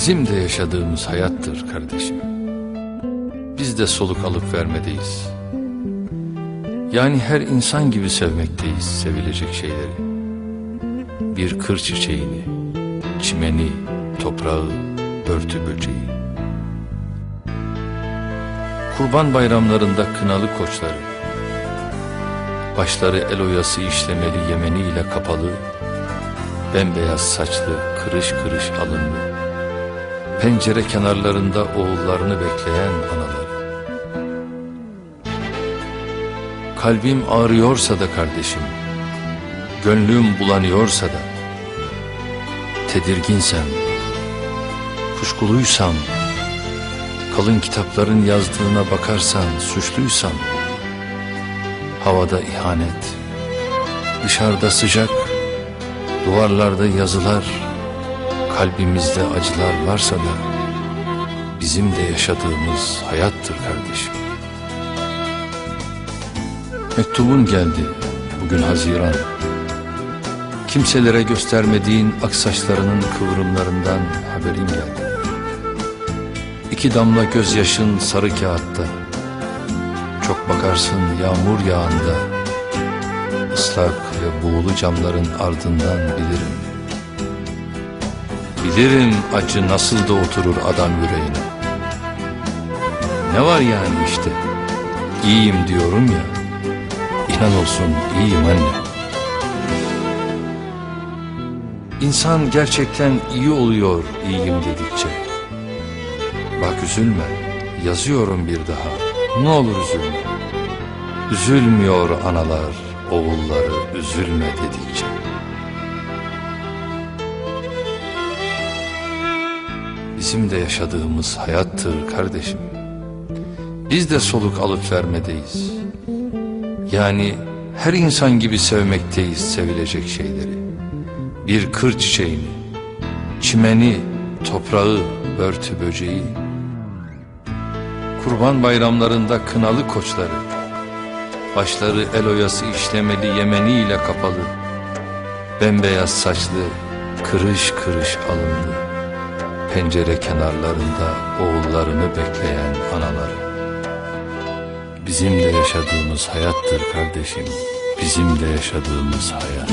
Bizim de yaşadığımız hayattır kardeşim. Biz de soluk alıp vermedeyiz. Yani her insan gibi sevmekteyiz sevilecek şeyleri. Bir kır çiçeğini, çimeni, toprağı, börtü böceği. Kurban bayramlarında kınalı koçları, başları el oyası işlemeli yemeniyle kapalı, bembeyaz saçlı, kırış kırış alınlı, pencere kenarlarında oğullarını bekleyen anaları. Kalbim ağrıyorsa da kardeşim, gönlüm bulanıyorsa da, tedirginsem, kuşkuluysam, kalın kitapların yazdığına bakarsan suçluysam, havada ihanet, dışarıda sıcak, duvarlarda yazılar, kalbimizde acılar varsa da, bizim de yaşadığımız hayattır kardeşim. Mektubun geldi bugün Haziran. Kimselere göstermediğin aksaçlarının kıvrımlarından haberin geldi. İki damla gözyaşın sarı kağıtta. Çok bakarsın yağmur yağında. ıslak ve buğulu camların ardından bilirim. Bilirim acı nasıl da oturur adam yüreğine. Ne var yani işte? İyiyim diyorum ya. İnan olsun iyiyim anne. İnsan gerçekten iyi oluyor iyiyim dedikçe. Bak üzülme, yazıyorum bir daha. Ne olur üzülme. Üzülmüyor analar, oğulları üzülme dedikçe. Bizim de yaşadığımız hayattır kardeşim. Biz de soluk alıp vermedeyiz. Yani her insan gibi sevmekteyiz sevilecek şeyleri. Bir kır çiçeğini, çimeni, toprağı, börtü böceği. Kurban bayramlarında kınalı koçları, başları el oyası işlemeli yemeniyle kapalı, bembeyaz saçlı, kırış kırış alınlı, pencere kenarlarında oğullarını bekleyen anaları. Bizim de yaşadığımız hayattır kardeşim. Bizim de yaşadığımız hayat.